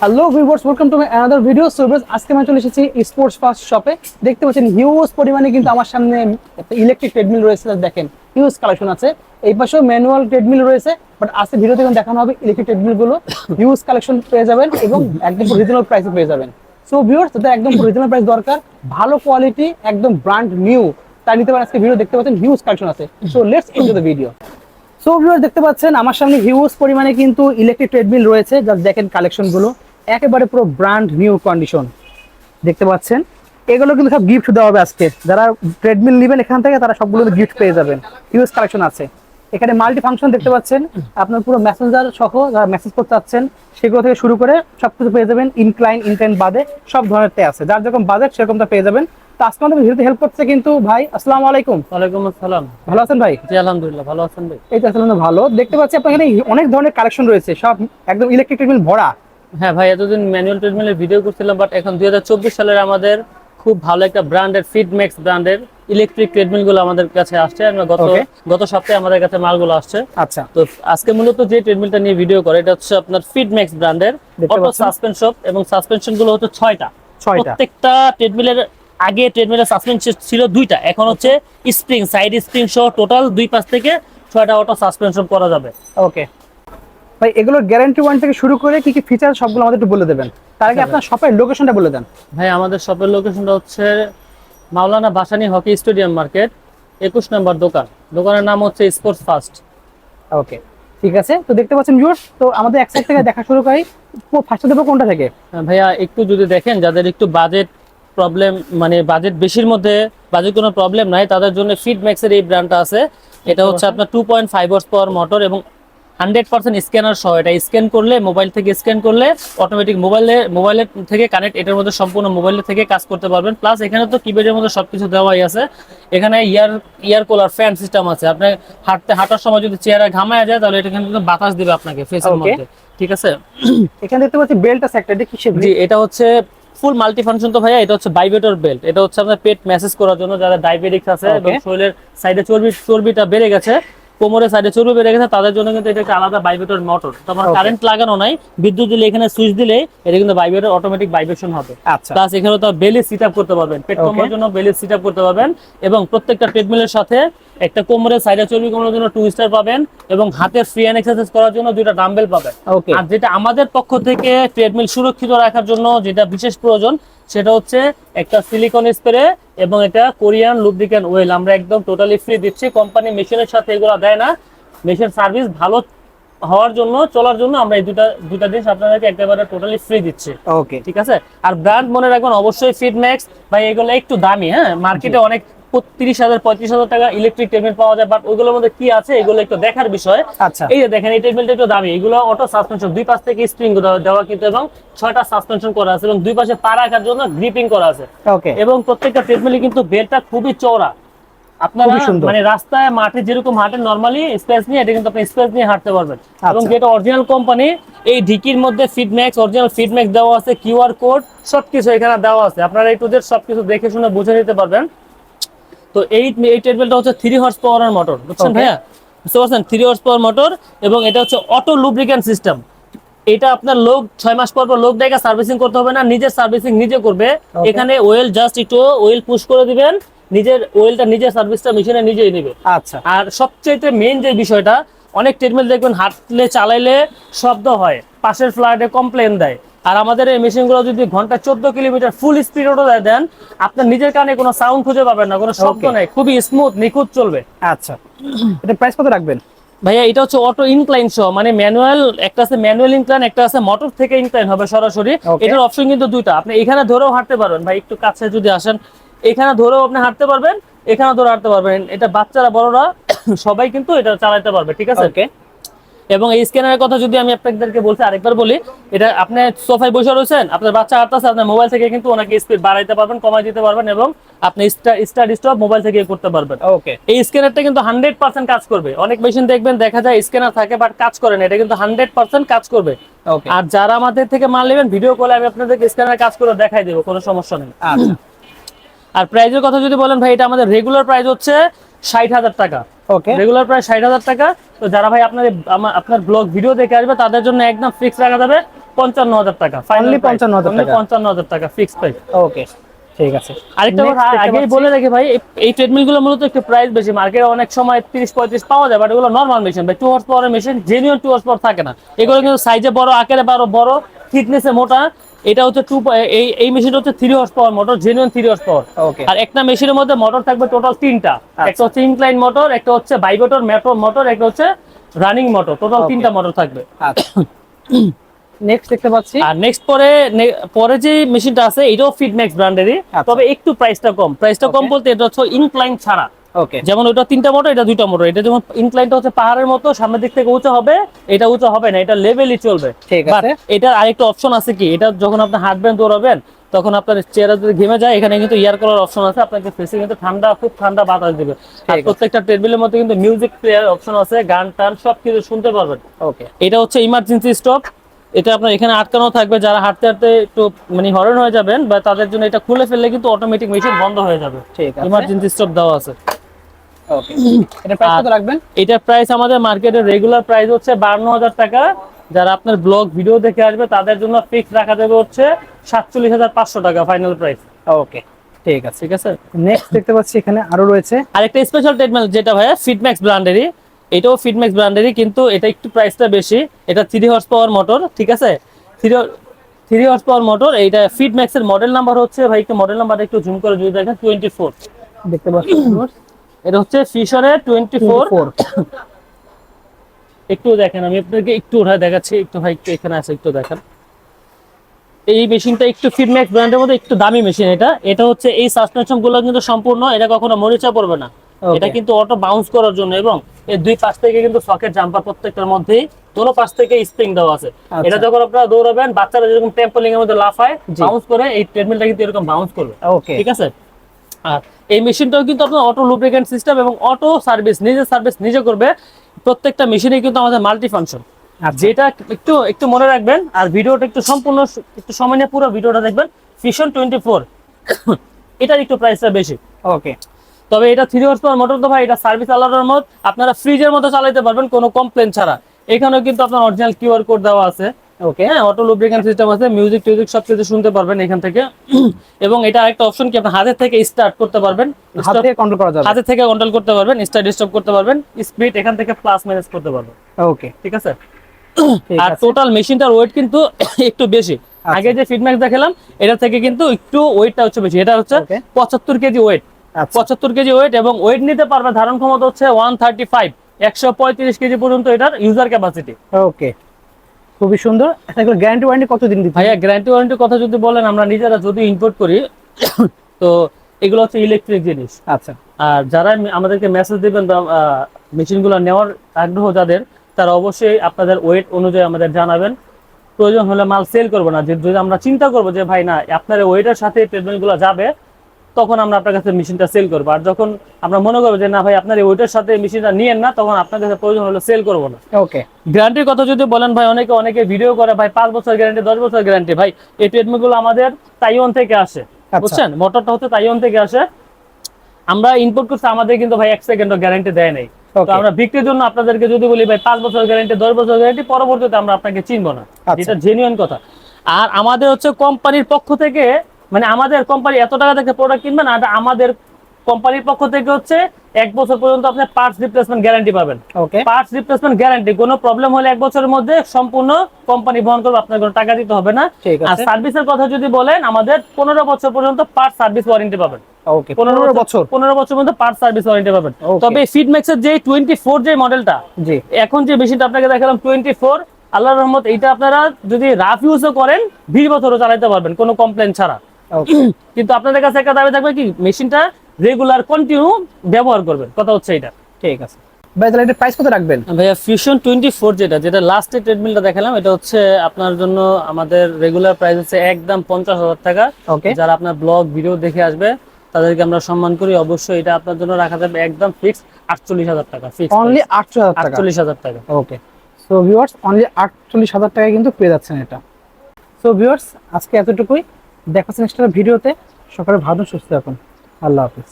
Hello viewers welcome to my another video so viewers আজকে আমি চলে এসেছি স্পোর্টস ফার্স্ট শপে দেখতে পাচ্ছেন হিউজ পরিমাণে কিন্তু আমার সামনে একটা ইলেকট্রিক ট্রেডমিল রয়েছে। দেখেন হিউজ কালেকশন আছে। এই পাশেও ম্যানুয়াল ট্রেডমিল রয়েছে। বাট আজকে ভিডিওতে এখন দেখানো হবে ইলেকট্রিক ট্রেডমিলগুলো হিউজ কালেকশন পেয়ে যাবেন এবং একদম রিজনেবল প্রাইসে পেয়ে যাবেন। সো ভিউয়ার্স যাদের একদম রিজনেবল প্রাইস দরকার। ভালো কোয়ালিটি একদম ব্র্যান্ড নিউ তাই নিতে পারেন আজকে ভিডিও দেখতে পাচ্ছেন হিউজ কালেকশন আছে। So let's into the video so viewer দেখতে পাচ্ছেন, আমার সামনে হিউজ পরিমাণে কিন্তু ইলেকট্রিক ট্রেডমিল রয়েছে। যা দেখেন কালেকশনগুলো একেবারে পুরো ব্র্যান্ড নিউ কন্ডিশন দেখতে পাচ্ছেন? এগুলো কিন্তু সব গিফট দেওয়া হবে আজকে। যারা ট্রেডমিল নেবেন এখান থেকে তারা সবগুলো গিফট পেয়ে যাবেন। হিউজ কালেকশন আছে। এখানে মাল্টি ফাংশন দেখতে পাচ্ছেন। আপনার পুরো মেসেঞ্জার সহ যারা মেসেজ করতে চাচ্ছেন সেগুলো থেকে শুরু করে সবকিছু পেয়ে যাবেন। ইনক্লাইন ইনক্লাইন বাদে সব ধরনের আছে। যার যেরকম বাজেট সেরকমটা পেয়ে যাবেন। তো আজকে আমাদের ভিডিওতে হেল্প করছে কিন্তু ভাই আসসালামু আলাইকুম। ওয়ালাইকুম আসসালাম। ভালো আছেন ভাই? জি আলহামদুলিল্লাহ ভালো আছেন ভাই। এই তো আসলে ভালো। দেখতে পাচ্ছি আপনার এখানে অনেক ধরনের কালেকশন রয়েছে। সব একদম ইলেকট্রিক ট্রেডমিল ভরা। হ্যাঁ ভাই এতদিন ম্যানুয়াল ট্রিটমেন্টের ভিডিও করছিলাম বাট এখন দুই সালের আমাদের খুব ভালো একটা ব্র্যান্ডের ফিডম্যাক্স ব্র্যান্ডের ইলেকট্রিক ট্রেডমিলগুলো আমাদের কাছে আসছে। গত গত সপ্তাহে আমাদের কাছে মালগুলো আসছে। আচ্ছা। তো আজকে মূলত যে ট্রেডমিলটা নিয়ে ভিডিও করে এটা হচ্ছে আপনার ফিডম্যাক্স ব্র্যান্ডের অটো? সাসপেনশন এবং সাসপেনশনগুলো হচ্ছে ছয়টা। ছয়টা। প্রত্যেকটা ট্রেডমিলের আগে ট্রেডমিলের সাসপেনশন ছিল দুইটা। এখন হচ্ছে স্প্রিং সাইড স্প্রিং সহ টোটাল দুই পাশ থেকে ছয়টা অটো সাসপেনশন করা যাবে। ওকে ভাই এগুলোর গ্যারান্টি ওয়ান থেকে শুরু করে কি কি ফিচার সবগুলো আমাদের একটু বলে দেবেন। তার আগে আপনার শপের লোকেশনটা বলে দেন। ভাই আমাদের শপের লোকেশনটা হচ্ছে Maulana Bhasani hockey stadium market একুশ নম্বর দোকান। দোকানের নাম হচ্ছে স্পোর্টস ফার্স্ট ওকে ঠিক আছে। তো দেখতে পাচ্ছেন ভিউয়ার্স তো আমাদের এক সাইড থেকে দেখা শুরু করি। ফার্স্টে দেবো কোনটা থেকে? ভাইয়া একটু যদি দেখেন যাদের একটু বাজেট প্রবলেম মানে বাজেট বেশির মধ্যে বাজেট কোনো প্রবলেম নাই তাদের জন্য ফিডম্যাক্সের এই ব্র্যান্ডটা আছে। এটা হচ্ছে আপনার টু পয়েন্ট ফাইভ মোটর এবং হান্ড্রেড পার্সেন্ট স্ক্যানার সহ এটা স্ক্যান করলে মোবাইল থেকে স্ক্যান করলে অটোমেটিক মোবাইলে মোবাইলের থেকে কানেক্ট এটার মধ্যে সম্পূর্ণ মোবাইলের থেকে কাজ করতে পারবেন। প্লাস এখানে তো কিবোর্ডের মধ্যে সবকিছু দেওয়াই আছে। এখানে air air cooler fan system আছে। আপনি হাঁটতে হাঁটার সময় যদি চেয়ারে ঘামায় যায় তাহলে এটা কিন্তু বাতাস দিবে আপনাকে ফেসের মধ্যে। ঠিক আছে? এখানে দেখতে পাচ্ছি বেল্ট আছে একটা এটা কিসের জি এটা হচ্ছে ফুল মাল্টি ফাংশন তো ভাইয়া এটা হচ্ছে বাইবেটর বেল্ট এটা হচ্ছে আপনার পেট মেসেজ করার জন্য যারা ডায়াবেটিক্স আছে এবং শরীরের সাইডে চর্বি চর্বিটা বেড়ে গেছে কোমরের সাইডে চর্বি বেড়ে গেছে তাদের জন্য কিন্তু এটা একটা আলাদা বাইবেটর মোটর তোমার কারেন্ট লাগানো নাই বিদ্যুৎ দিলে এখানে সুইচ দিলে এটা কিন্তু বাইবেটর অটোমেটিক ভাইব্রেশন হবে। আচ্ছা। প্লাস এখানে তো বেলি সিট আপ করতে পারবেন। পেট. কমার জন্য বেলি সিট আপ করতে পারবেন এবং প্রত্যেকটা ট্রেডমিলের সাথে একটা কোমরের সাইডে চর্বি কমানোর জন্য টু স্টার পাবেন এবং হাতের ফ্রি হ্যান্ড এক্সারসাইজ করার জন্য দুইটা ডাম্বেল পাবেন। আর যেটা আমাদের পক্ষ থেকে ট্রেডমিল সুরক্ষিত রাখার জন্য যেটা বিশেষ প্রয়োজন সেটা হচ্ছে একটা সিলিকন স্প্রে এবং এটা কোরিয়ান লুব্রিকেন ওয়েল আমরা একদম টোটালি ফ্রি দিচ্ছি। কোম্পানি মেশিনের সাথে এগুলো দেয় না। মেশিন সার্ভিস ভালো হওয়ার জন্য চলার জন্য আমরা এই দুটা দুটা জিনিস আপনাদেরকে একেবারে টোটালি ফ্রি দিচ্ছি। ওকে ঠিক আছে? আর ব্র্যান্ড মনে রাখবেন অবশ্যই ফিটম্যাক্স ভাই এগুলো একটু দামি হ্যাঁ? মার্কেটে অনেক তিরিশ হাজার পঁয়ত্রিশ হাজার টাকা ইলেকট্রিক টেবিল পাওয়া যায়। বাট ওইগুলোর মধ্যে কি আছে? এগুলো একটু দেখার বিষয়। আচ্ছা। এই যে দেখেন এই টেবিলটা একটু দামি। এগুলো অটো সাসপেনশন দুই পাশ থেকে স্প্রিং দেওয়া কিন্তু এবং ছয়টা সাসপেনশন করা আছে এবং দুই পাশে পা রাখার জন্য গ্রিপিং করা আছে। এবং প্রত্যেকটা ট্রেডমিলে কিন্তু বেলটা খুবই চওড়া। আপনারা মানে রাস্তায় মাঠে যেরকম নরমালি স্পেস নিয়ে এটা কিন্তু আপনি স্পেস নিয়ে হাঁটতে পারবেন। এবং আচ্ছা। যেটা অরিজিনাল কোম্পানি এই ঢিকির মধ্যে ফিডম্যাক্স অরিজিনাল ফিডম্যাক্স দেওয়া আছে কিউআর কোড সবকিছু এখানে দেওয়া আছে। আপনারা এই সবকিছু দেখে শুনে বুঝে নিতে পারবেন। তো এই এই ট্রেডমিলটা হচ্ছে থ্রি হর্স পাওয়ারের মোটর বুঝছেন ভাইয়া? বুঝতে পারছেন? থ্রি হর্স পাওয়ার মোটর এবং এটা হচ্ছে অটো লুব্রিকেন্ট সিস্টেম এটা আপনার লোক ছয় মাস পর পর লোক ডাইকা সার্ভিসিং করতে হবে না নিজের সার্ভিসিং নিজে করবে। এখানে ওয়েল জাস্ট একটু ওয়েল পুশ করে দিবেন নিজের ওয়েলটা নিজের সার্ভিসটা মেশিনে নিজেই নেবে। আচ্ছা। আর সবচেয়ে মেইন যে বিষয়টা অনেক ট্রেডমিল দেখবেন হাঁটলে চালাইলে শব্দ হয় পাশের ফ্ল্যাটে কমপ্লেন দেয়। আর আমাদের এই মেশিনগুলো যদি ঘণ্টা চোদ্দ কিলোমিটার ফুল স্পিড ওটা দেন আপনার নিজের কানে কোনো সাউন্ড খুঁজে পাবেন না কোনো শব্দ. নেই খুবই স্মুথ নিখুঁত চলবে। আচ্ছা। এটা প্রাইস কত রাখবেন? ভাইয়া এটা হচ্ছে অটো ইনক্লাইন সহ মানে ম্যানুয়াল একটা আছে ম্যানুয়াল ইনক্লাইন একটা আছে মোটর থেকে ইনক্লাইন হবে সরাসরি। এটার অপশন কিন্তু দুইটা। আপনি এখানে ধরেও হাঁটতে পারবেন। ভাই একটু কাছে যদি আসেন এখানে ধরেও আপনি হাঁটতে পারবেন এখানে ধরে হাঁটতে পারবেন। এটা বাচ্চারা বড়রা সবাই কিন্তু এটা চালাতে পারবে ঠিক আছে? ওকে এবং এই স্ক্যানারের কথা যদি আমি আপনাদেরকে বলছি আরেকবার বলি এটা আপনি সোফায় বসে রয়েছেন আপনার বাচ্চা হাঁটতেছে আপনার মোবাইল থেকে কিন্তু ওনাকে স্পিড বাড়াইতে পারবেন কমাই দিতে পারবেন এবং আপনি স্টার্ট স্টপ মোবাইল থেকে করতে পারবেন। ওকে এই স্ক্যানারটা কিন্তু হান্ড্রেড পার্সেন্ট কাজ করবে। অনেক মেশিন দেখবেন দেখা যায় স্ক্যানার থাকে বাট কাজ করে না এটা কিন্তু হান্ড্রেড পার্সেন্ট কাজ করবে। আর যারা আমাদের থেকে মাল নেবেন ভিডিও কলে আমি আপনাদেরকে স্ক্যানার কাজ করে দেখাই দেবো কোনো সমস্যা নেই। আচ্ছা। আর প্রাইজের কথা যদি বলেন ভাই এটা আমাদের রেগুলার প্রাইস হচ্ছে ষাট হাজার টাকা। ওকে রেগুলার প্রাইস ষাট হাজার টাকা। তো যারা ভাই আপনার আপনার ব্লগ ভিডিও দেখে আসবে তাদের জন্য একদম ফিক্স রাখা যাবে পঞ্চান্ন হাজার টাকা Only 55,000 টাকা। পঞ্চান্ন হাজার টাকা ফিক্স প্রাইস ওকে ঠিক আছে। আরেকটা আগেই বলে রাখি ভাই এই- ট্রেডমিলগুলো মূলত একটু প্রাইস বেশি। মার্কেটে অনেক সময় তিরিশ পঁয়ত্রিশ পাওয়া যায় বাট এগুলো নর্মাল মেশিন ভাই two horse machine genuine two horse power থাকে না। এগুলো কিন্তু সাইজে বড় আকারে বড় বড়। থিকনেসে মোটা এটা হচ্ছে টু এই এই মেশিনটা হচ্ছে three horse power motor genuine three horse power okay আর একটা মেশিনের মধ্যে মোটর থাকবে টোটাল তিনটা। একটা হচ্ছে ইনক্লাইন মোটর একটা হচ্ছে বাইবোটর মেট্রো মোটর একটা হচ্ছে রানিং মোটর টোটাল তিনটা মোটর থাকবে। আচ্ছা। নেক্সট দেখতে পাচ্ছি। আর নেক্সট পরে পরে যে মেশিনটা আছে এটাও ফিটম্যাক্স ব্র্যান্ডেরই আচ্ছা। তবে একটু প্রাইসটা কম। প্রাইসটা কম বলতে এটা হচ্ছে ইনক্লাইন ছাড়া। ওকে যেমন ওটা তিনটা মোটর এটা দুইটা মোটর এটা যেমন ইনক্লাইনটা হচ্ছে পাহাড়ের মতো সামনের দিক থেকে উঁচু হবে এটা উঁচু হবে না এটা লেভেলই চলবে। ঠিক আছে। এটার আরেকটা অপশন আছে কি? এটা যখন আপনি হাঁটবেন দৌড়াবেন তখন আপনার চেহারা যদি ঘেমে যায় এখানে কিন্তু ইয়ার করার অপশন আছে আপনাকে ফেসে কিন্তু ঠান্ডা খুব ঠান্ডা বাতাস দিবে। আর প্রত্যেকটা টেবিলের মধ্যে কিন্তু মিউজিক প্লেয়ার অপশন আছে গান টান সব কিছু শুনতে পারবেন। ওকে এটা হচ্ছে ইমার্জেন্সি স্টপ এটা আপনার এখানে আটকানো থাকবে যারা হাঁটতে হাঁটতে একটু মানে হরণ হয়ে যাবেন বা তাদের জন্য এটা খুলে ফেললে কিন্তু অটোমেটিক মেশিন বন্ধ হয়ে যাবে। ঠিক আছে। ইমার্জেন্সি স্টপ দেওয়া আছে। এটার প্রাইস আমাদের মার্কেটের রেগুলার প্রাইস হচ্ছে বান্ন হাজার টাকা। যারা আপনার ব্লগ ভিডিও দেখে আসবে তাদের জন্য ফিক্স রাখা যাবে হচ্ছে সাতচল্লিশ হাজার পাঁচশো টাকা ফাইনাল প্রাইস ওকে ঠিক আছে ঠিক আছে? নেক্সট দেখতে পাচ্ছি এখানে আরও রয়েছে। আরেকটা স্পেশাল ট্রিটমেন্ট যেটা ভাই ফিটম্যাক্স ব্র্যান্ডেরই এটাও ফিটম্যাক্স ব্র্যান্ডেরই কিন্তু এটা একটু প্রাইসটা বেশি। এটা থ্রি হর্স পাওয়ার মোটর ঠিক আছে? Three three horse power motor এইটা ফিটম্যাক্সের মডেল নাম্বার হচ্ছে ভাই একটু মডেল নাম্বার একটু জুম করে যদি দেখেন টোয়েন্টি ফোর দেখতে পাচ্ছি এটা হচ্ছে ফিশারের টোয়েন্টি ফোর 24 একটু দেখেন আমি আপনাকে একটু উঠায় দেখাচ্ছি একটু ভাই একটু এখানে আছে একটু দেখেন। এই মেশিনটা একটু ফিডম্যাক্স ব্র্যান্ডের মধ্যে একটু দামি মেশিন এটা। এটা হচ্ছে এই সাসপেনশনগুলো কিন্তু সম্পূর্ণ এটা কখনো মরিচা পড়বে না। এটা কিন্তু অটো বাউন্স করার জন্য এবং এর দুই পাশ থেকে কিন্তু সকেট জাম্পার প্রত্যেকটার মধ্যেই দোনো পাশ থেকে স্প্রিং দেওয়া আছে। আচ্ছা। এটা যখন আপনারা দৌড়াবেন বাচ্চারা যেরকম টেম্পলিং এর মধ্যে লাফায় বাউন্স করে এই ট্রেডমিলটা কিন্তু এরকম বাউন্স করবে। ওকে ঠিক আছে? আর এই মেশিনটাও কিন্তু আপনার অটো লুব্রিকেন্ট সিস্টেম এবং অটো সার্ভিস নিজে সার্ভিস নিজে করবে। প্রত্যেকটা মেশিনে কিন্তু আমাদের মাল্টি ফাংশন আচ্ছা। যেটা একটু একটু মনে রাখবেন আর ভিডিওটা একটু সম্পূর্ণ একটু সময় নিয়ে পুরো ভিডিওটা দেখবেন ফিশন টোয়েন্টি ফোর এটার একটু প্রাইসটা বেশি। ওকে তবে এটা থ্রি হর্স পাওয়ার মোটর তো ভাই এটা সার্ভিস আলাদার মত আপনারা ফ্রিজের মতো চালাইতে পারবেন কোনো কমপ্লেন ছাড়া। এখানেও কিন্তু আপনার অরিজিনাল কিউআর কোড দেওয়া আছে। ওকে হ্যাঁ অটো লুব্রিকেন্ট সিস্টেম আছে মিউজিক টিউজিক সব কিছু শুনতে পারবেন এখান থেকে। এবং এটা একটা অপশন কি আপনি হাতের থেকে স্টার্ট করতে পারবেন। হাত থেকে কন্ট্রোল করা যাবে। হাতের থেকে কন্ট্রোল করতে পারবেন স্টার্ট স্টপ করতে পারবেন স্পিড এখান থেকে প্লাস মাইনাস করতে পারবেন। ওকে ঠিক আছে? আর টোটাল মেশিনটার ওয়েট কিন্তু একটু বেশি। আগে যে ফিডম্যাক্স দেখালাম এটা থেকে কিন্তু একটু ওয়েটটা হচ্ছে বেশি। এটা হচ্ছে পঁচাত্তর কেজি ওয়েট আচ্ছা। পঁচাত্তর কেজি ওয়েট এবং ওয়েট নিতে পারবে ধারণ ক্ষমতা হচ্ছে ওয়ান থার্টি ফাইভ একশো পঁয়ত্রিশ কেজি পর্যন্ত এটার ইউজার ক্যাপাসিটি ওকে খুবই সুন্দর। এগুলো গ্যারান্টি ওয়ারেন্টি কতদিন দিতে ভাইয়া গ্যারান্টি ওয়ারেন্টির কথা যদি বলেন আমরা নিজেরা যদি ইম্পোর্ট করি তো এগুলো হচ্ছে ইলেকট্রিক জিনিস। আচ্ছা। আর যারা আমাদেরকে মেসেজ দিবেন বা মেশিনগুলো নেওয়ার আগ্রহ যাদের তারা অবশ্যই আপনাদের ওয়েট অনুযায়ী আমাদের জানাবেন। প্রয়োজন হলে মাল সেল করব না। যদি আমরা চিন্তা করব যে ভাই না আপনার ওয়েটের সাথে ট্রিটমেন্টগুলো যাবে তখন আমরা আপনার কাছে মেশিনটা সেল করব। আর যখন আমরা মনে করব যে না ভাই আপনার এই ওয়েটের সাথে মেশিনটা নিয়েন না তখন আপনার কাছে প্রয়োজন হলে সেল করব না। ওকে গ্যারান্টির কথা যদি বলেন ভাই অনেকে অনেকে ভিডিও করে ভাই পাঁচ বছর গ্যারান্টি দশ বছর গ্যারান্টি ভাই এই ট্রিটমেন্টগুলো আমাদের তাইওয়ান থেকে আসে। আচ্ছা। বুঝছেন? মোটরটা হচ্ছে তাইওয়ান থেকে আসে। আমরা ইম্পোর্ট করছি আমাদের কিন্তু ভাই এক সেকেন্ডও গ্যারান্টি দেয় নাই। তো আমরা বিক্রির জন্য আপনাদেরকে যদি বলি ভাই পাঁচ বছর গ্যারান্টি দশ বছর গ্যারান্টি পরবর্তীতে আমরা আপনাকে চিনবো না। আচ্ছা। যেটা জেনুইন কথা। আর আমাদের হচ্ছে কোম্পানির পক্ষ থেকে মানে আমাদের কোম্পানি এত টাকা থেকে প্রোডাক্ট কিনবেন আর আমাদের কোম্পানির পক্ষ থেকে হচ্ছে এক বছর পর্যন্ত আপনি পার্টস রিপ্লেসমেন্ট গ্যারান্টি পাবেন। ওকে পার্টস রিপ্লেসমেন্ট গ্যারান্টি কোনো প্রবলেম হলে এক বছরের মধ্যে সম্পূর্ণ কোম্পানি বহন করবে আপনার কোনো টাকা দিতে হবে না। আর সার্ভিসের কথা যদি বলেন আমাদের পনেরো বছর পর্যন্ত পার্ট সার্ভিস ওয়ারেন্টি পাবেন। ওকে পনেরো বছর পনেরো বছর পর্যন্ত পার্ট সার্ভিস ওয়ারেন্টি পাবেন. তবে ফিডম্যাক্স এর যে টোয়েন্টি ফোর যে মডেলটা জি। এখন যে মেশিনটা আপনাকে দেখালাম টোয়েন্টি ফোর আল্লাহর রহমত এইটা আপনারা যদি রাফ ইউজও করেন বিশ বছরও চালাতে পারবেন কোনো কমপ্লেন ছাড়া। কিন্তু আপনাদের কাছে একটা দাবি থাকবে কি? মেশিনটা রেগুলার কন্টিনিউ ব্যবহার করবেন। কথা হচ্ছে এটা ঠিক আছে। ভাই তাহলে এটা প্রাইস কত রাখবেন? ভাইয়া ফিউশন টোয়েন্টি ফোর যেটা যেটা লাস্টে ট্রেডমিলটা দেখালাম এটা হচ্ছে আপনার জন্য আমাদের রেগুলার প্রাইস হচ্ছে একদম পঞ্চাশ হাজার টাকা। ওকে যারা আপনার ব্লগ ভিডিও দেখে আসবে তাদেরকে আমরা সম্মান করি। অবশ্যই এটা আপনার জন্য রাখা যাবে একদম ফিক্স আটচল্লিশ হাজার টাকা ফিক্স অনলি আটশো হাজার টাকা? আটচল্লিশ হাজার টাকা। ওকে সো ভিউয়ার্স অনলি আটচল্লিশ হাজার টাকায় কিন্তু পেয়ে যাচ্ছেন এটা। সো ভিউয়ার্স আজকে এতটুকুই। দেখা হচ্ছে নেক্সট ভিডিওতে। সকালে ভালো সুস্থ থাকুন। আল্লাহ হাফিজ।